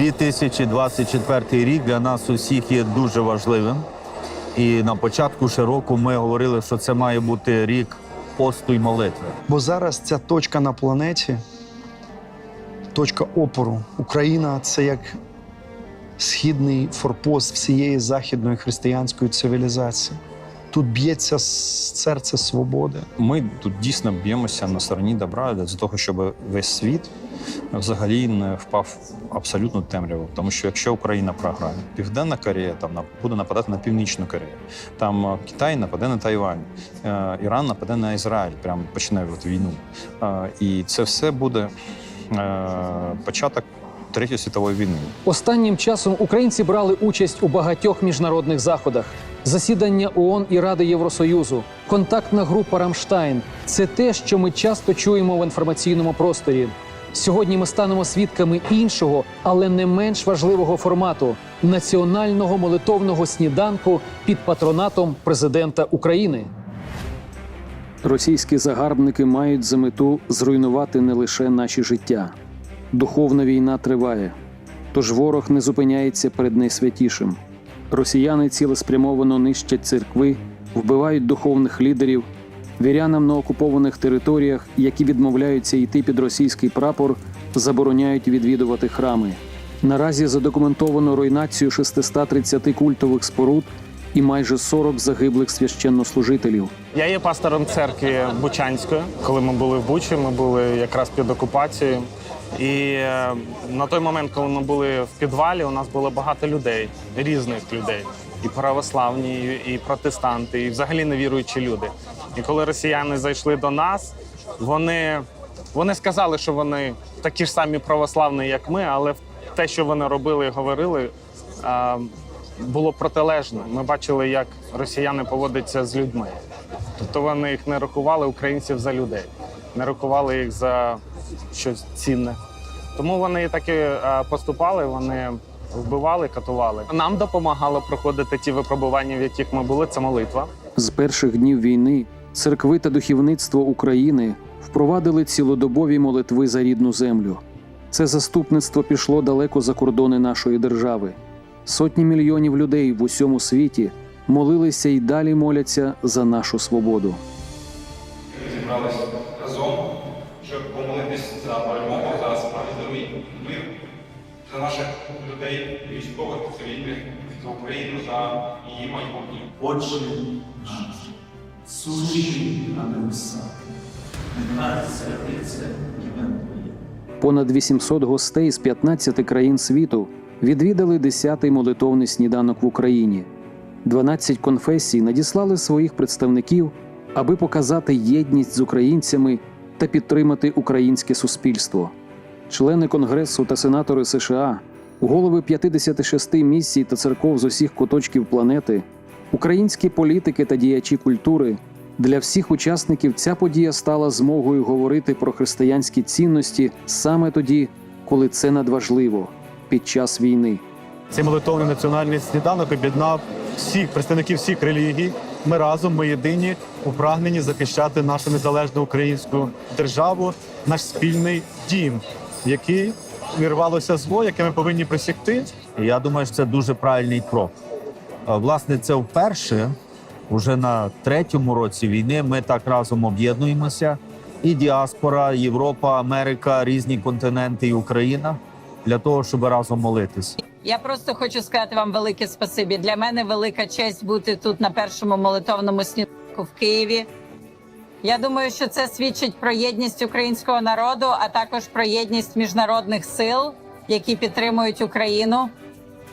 2024 рік для нас усіх є дуже важливим. І на початку року ми говорили, що це має бути рік посту й молитви. Бо зараз ця точка на планеті, точка опору. Україна це як східний форпост всієї західної християнської цивілізації. Тут б'ється серце свободи. Ми тут дійсно б'ємося на стороні добра для того, щоб весь світ взагалі не впав в абсолютну темряву. Тому що якщо Україна програє, Південна Корея там на- буде нападати на Північну Корею, там е, Китай нападе на Тайвань, е, Іран нападе на Ізраїль, прям почне війну. Е, І це все буде початок Третьої світової війни. Останнім часом українці брали участь у багатьох міжнародних заходах. Засідання ООН і Ради Євросоюзу, контактна група Рамштайн це те, що ми часто чуємо в інформаційному просторі. Сьогодні ми станемо свідками іншого, але не менш важливого формату національного молитовного сніданку під патронатом президента України. Російські загарбники мають за мету зруйнувати не лише наші життя. Духовна війна триває, тож ворог не зупиняється перед найсвятішим. Росіяни цілеспрямовано нищать церкви, вбивають духовних лідерів. Вірянам на окупованих територіях, які відмовляються йти під російський прапор, забороняють відвідувати храми. Наразі задокументовано руйнацію 630 культових споруд і майже 40 загиблих священнослужителів. Я є пастором церкви Бучанської. Коли ми були в Бучі, ми були якраз під окупацією. І е, на той момент, коли ми були в підвалі, у нас було багато людей, різних людей. І православні, і протестанти, і взагалі невіруючі люди. І коли росіяни зайшли до нас, вони, вони сказали, що вони такі ж самі православні, як ми, але те, що вони робили і говорили, було протилежно. Ми бачили, як росіяни поводяться з людьми. Тобто вони їх не рахували українців за людей, не рахували їх за щось цінне. Тому вони так і е, поступали, вони вбивали, катували. Нам допомагало проходити ті випробування, в яких ми були. Це молитва. З перших днів війни церкви та духовництво України впровадили цілодобові молитви за рідну землю. Це заступництво пішло далеко за кордони нашої держави. Сотні мільйонів людей в усьому світі молилися і далі моляться за нашу свободу. зібралися щоб помолитись за перемогу, за справедливий мир, за наших людей, військових, цивільних, за Україну, за її майбутнє. Отче наш, сущий на небесах, нехай святиться ім'я Твоє. Понад 800 гостей з 15 країн світу відвідали 10-й молитовний сніданок в Україні. 12 конфесій надіслали своїх представників, аби показати єдність з українцями та підтримати українське суспільство. Члени Конгресу та сенатори США, голови 56 місій та церков з усіх куточків планети, українські політики та діячі культури. Для всіх учасників ця подія стала змогою говорити про християнські цінності саме тоді, коли це надважливо під час війни. Цей молитовний національний сніданок об'єднав всіх представників всіх релігій. Ми разом, ми єдині у прагненні захищати нашу незалежну українську державу, наш спільний дім, який вірвалося зло, яке ми повинні присягти. Я думаю, що це дуже правильний крок. Власне, це вперше, уже на третьому році війни, ми так разом об'єднуємося. І діаспора, Європа, Америка, різні континенти і Україна для того, щоб разом молитись. Я просто хочу сказати вам велике спасибі. Для мене велика честь бути тут на першому молитовному сніданку в Києві. Я думаю, що це свідчить про єдність українського народу, а також про єдність міжнародних сил, які підтримують Україну.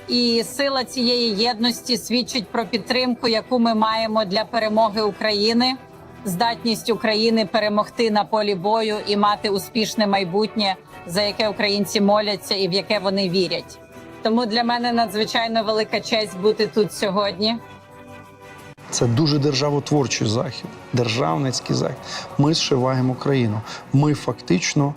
І сила цієї єдності свідчить про підтримку, яку ми маємо для перемоги України, здатність України перемогти на полі бою і мати успішне майбутнє, за яке українці моляться і в яке вони вірять. Тому для мене надзвичайно велика честь бути тут сьогодні. Це дуже державотворчий захід, державницький захід. Ми зшиваємо країну. Ми фактично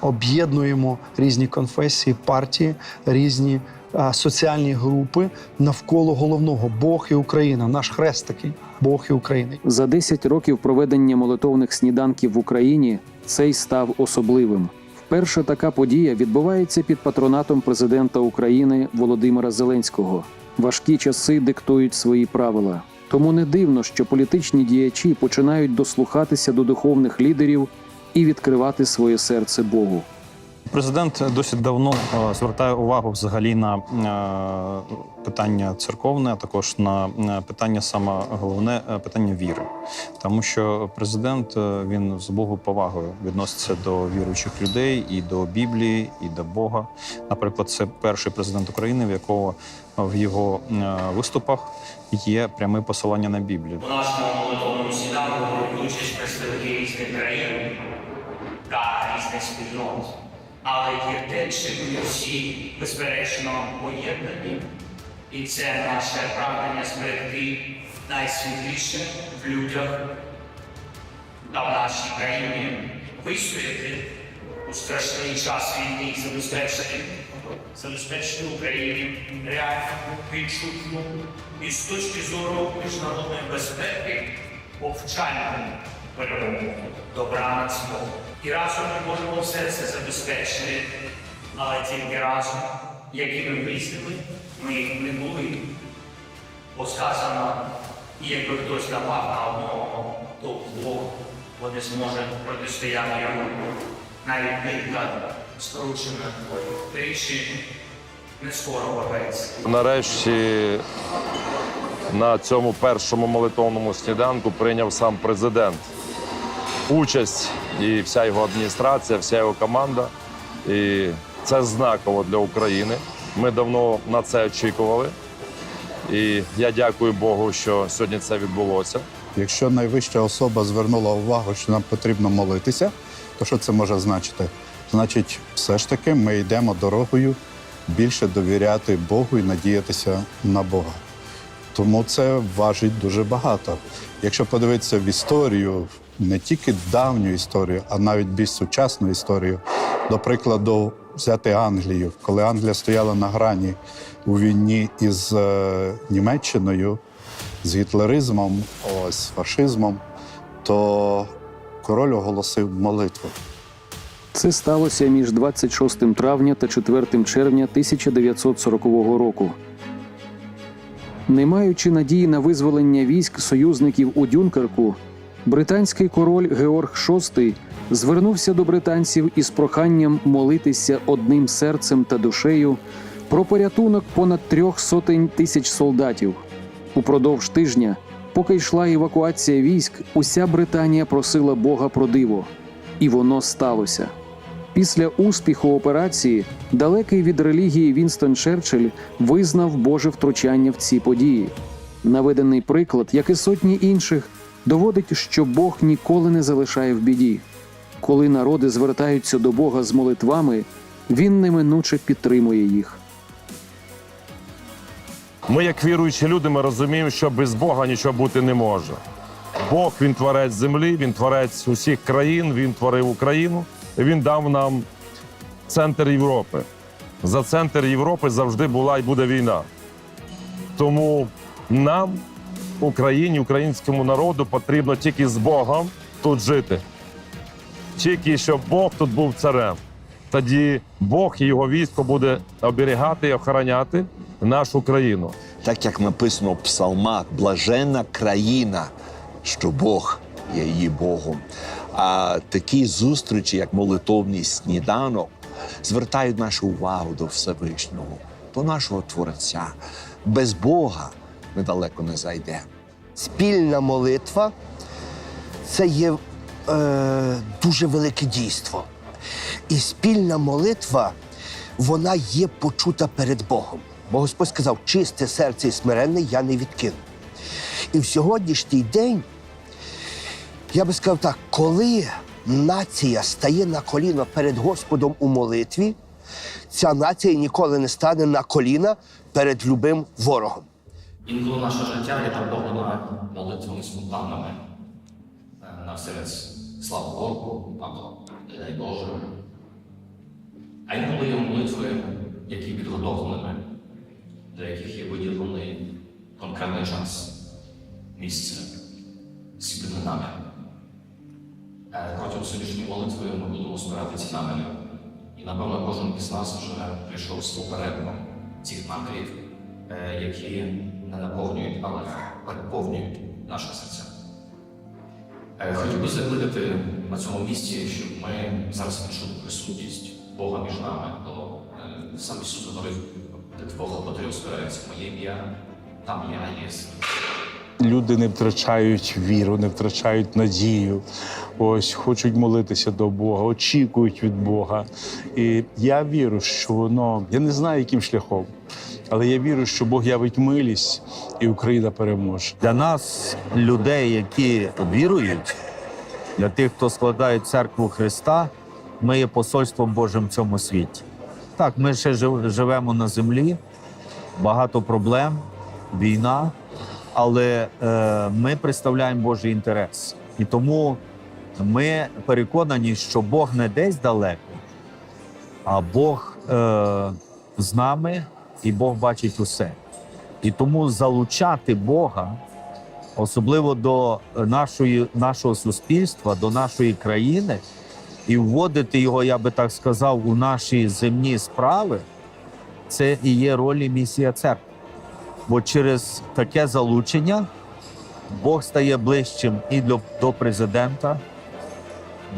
об'єднуємо різні конфесії, партії, різні а, соціальні групи навколо головного Бог і Україна. Наш хрест такий Бог і Україна. За 10 років проведення молитовних сніданків в Україні цей став особливим. Перша така подія відбувається під патронатом президента України Володимира Зеленського. Важкі часи диктують свої правила. Тому не дивно, що політичні діячі починають дослухатися до духовних лідерів і відкривати своє серце Богу. Президент досить давно е, звертає увагу взагалі на е, питання церковне, а також на е, питання саме головне питання віри, тому що президент він з Богу повагою відноситься до віруючих людей і до Біблії, і до Бога. Наприклад, це перший президент України, в якого в його виступах є пряме посилання на Біблію. У нашому молитовному сніданку беруть участь представники різних країн та різних спільнот. Але є те, чим ми всі безперечно поєднані. І це наше прагнення зберегти найсвітліше в людях та в нашій країні вистояти у страшний час війни і забезпечити, забезпечити Україні реальну, відчутну і з точки зору міжнародної безпеки повчальну перемогу добра над злом. І разом ми можемо все це забезпечити, але тільки разом, якими різними ми не були. Бо сказано, якби хтось напав на одного, то вдвох вони зможуть протистояти йому. Навіть нитка скручена тричі не скоро порветься. Нарешті на цьому першому молитовному сніданку прийняв сам президент участь і вся його адміністрація, вся його команда. І це знаково для України. Ми давно на це очікували. І я дякую Богу, що сьогодні це відбулося. Якщо найвища особа звернула увагу, що нам потрібно молитися, то що це може значити? Значить, все ж таки ми йдемо дорогою більше довіряти Богу і надіятися на Бога. Тому це важить дуже багато. Якщо подивитися в історію, не тільки давню історію, а навіть більш сучасну історію, до прикладу, взяти Англію, коли Англія стояла на грані у війні із е, Німеччиною, з гітлеризмом, ось фашизмом, то король оголосив молитву. Це сталося між 26 травня та 4 червня 1940 року. Не маючи надії на визволення військ союзників у Дюнкерку, британський король Георг VI звернувся до британців із проханням молитися одним серцем та душею про порятунок понад трьох сотень тисяч солдатів. Упродовж тижня, поки йшла евакуація військ, уся Британія просила Бога про диво, і воно сталося. Після успіху операції далекий від релігії Вінстон Черчилль визнав Боже втручання в ці події. Наведений приклад, як і сотні інших, доводить, що Бог ніколи не залишає в біді. Коли народи звертаються до Бога з молитвами, він неминуче підтримує їх. Ми, як віруючі люди, ми розуміємо, що без Бога нічого бути не може. Бог він творець землі, він творець усіх країн, він творив Україну. і Він дав нам центр Європи. За центр Європи завжди була і буде війна. Тому нам, Україні, українському народу, потрібно тільки з Богом тут жити. Тільки щоб Бог тут був царем. Тоді Бог і його військо буде оберігати і охороняти нашу країну. так як написано в псалмах, блаженна країна, що Бог є її Богом. А такі зустрічі, як молитовний сніданок, звертають нашу увагу до Всевишнього, до нашого Творця. Без Бога ми далеко не зайдемо. Спільна молитва це є е, дуже велике дійство. І спільна молитва, вона є почута перед Богом. Бо Господь сказав, чисте серце і смиренне я не відкину. І в сьогоднішній день, я би сказав так, коли нація стає на коліна перед Господом у молитві, ця нація ніколи не стане на коліна перед любим ворогом. Інколи наше життя є наповнене молитвами спонтанними е, на все слава Богу або дай Боже. А інколи є молитви, які підготовленими, для яких є виділений конкретний час, місце, спільними намір. Е, Протягом сьогоднішньої молитви ми будемо збирати ці наміри І напевно кожен із нас вже прийшов з попередником цих намірів, е, які не наповнюють, але переповнюють наші серця. Е, Хотів би закликати на цьому місці, щоб ми зараз відчули присутність Бога між нами, то е, сам Ісус говорив, де твого потріб збирається моє ім'я, там я є. Люди не втрачають віру, не втрачають надію. Ось хочуть молитися до Бога, очікують від Бога. І я вірю, що воно, я не знаю, яким шляхом, але я вірю, що Бог явить милість і Україна переможе. Для нас, людей, які вірують, для тих, хто складає церкву Христа, ми є посольством Божим в цьому світі. Так, ми ще живемо на землі, багато проблем, війна, але е, ми представляємо Божий інтерес. І тому ми переконані, що Бог не десь далеко, а Бог е, з нами і Бог бачить усе. І тому залучати Бога, особливо до нашої, нашого суспільства, до нашої країни, і вводити його, я би так сказав, у наші земні справи, це і є роль і місія церкви. Бо через таке залучення Бог стає ближчим і до, президента,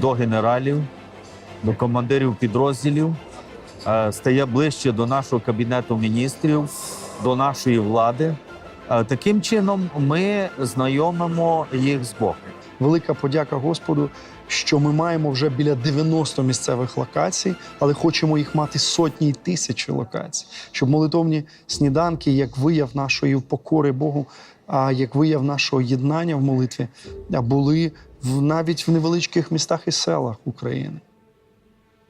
до генералів, до командирів підрозділів, стає ближче до нашого кабінету міністрів, до нашої влади. Е, Таким чином ми знайомимо їх з Богом. Велика подяка Господу, що ми маємо вже біля 90 місцевих локацій, але хочемо їх мати сотні й тисячі локацій, щоб молитовні сніданки, як вияв нашої покори Богу, а як вияв нашого єднання в молитві, були в навіть в невеличких містах і селах України.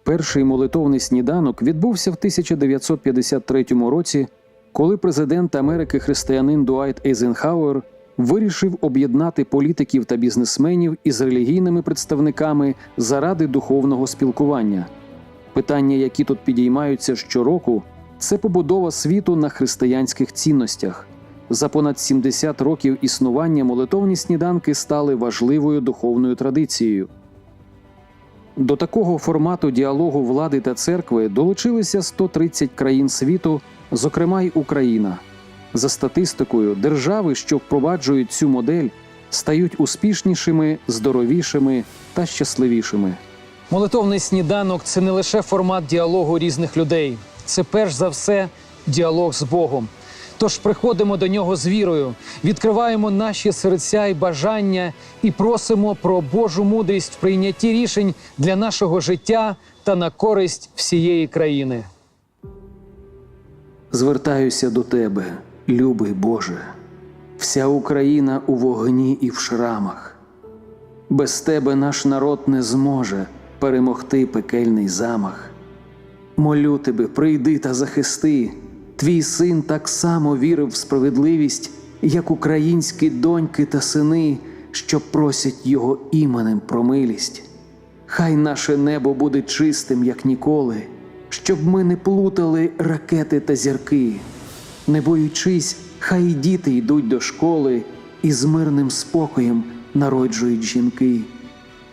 Перший молитовний сніданок відбувся в 1953 році, коли президент Америки християнин Дуайт Ейзенхауер вирішив об'єднати політиків та бізнесменів із релігійними представниками заради духовного спілкування. Питання, які тут підіймаються щороку, це побудова світу на християнських цінностях. За понад 70 років існування молитовні сніданки стали важливою духовною традицією. До такого формату діалогу влади та церкви долучилися 130 країн світу, зокрема й Україна. За статистикою, держави, що впроваджують цю модель, стають успішнішими, здоровішими та щасливішими. Молитовний сніданок це не лише формат діалогу різних людей, це перш за все діалог з Богом. Тож приходимо до нього з вірою, відкриваємо наші серця і бажання і просимо про Божу мудрість в прийнятті рішень для нашого життя та на користь всієї країни. Звертаюся до тебе, любий Боже, вся Україна у вогні і в шрамах. Без тебе наш народ не зможе перемогти пекельний замах. Молю тебе, прийди та захисти. Твій син так само вірив в справедливість, як українські доньки та сини, що просять його іменем про милість. Хай наше небо буде чистим, як ніколи, щоб ми не плутали ракети та зірки. Не боючись, хай діти йдуть до школи і з мирним спокоєм народжують жінки.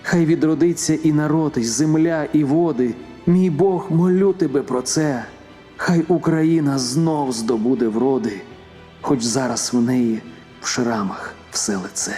Хай відродиться і народ, і земля, і води. Мій Бог, молю тебе про це. Хай Україна знов здобуде вроди, хоч зараз в неї в шрамах все лице.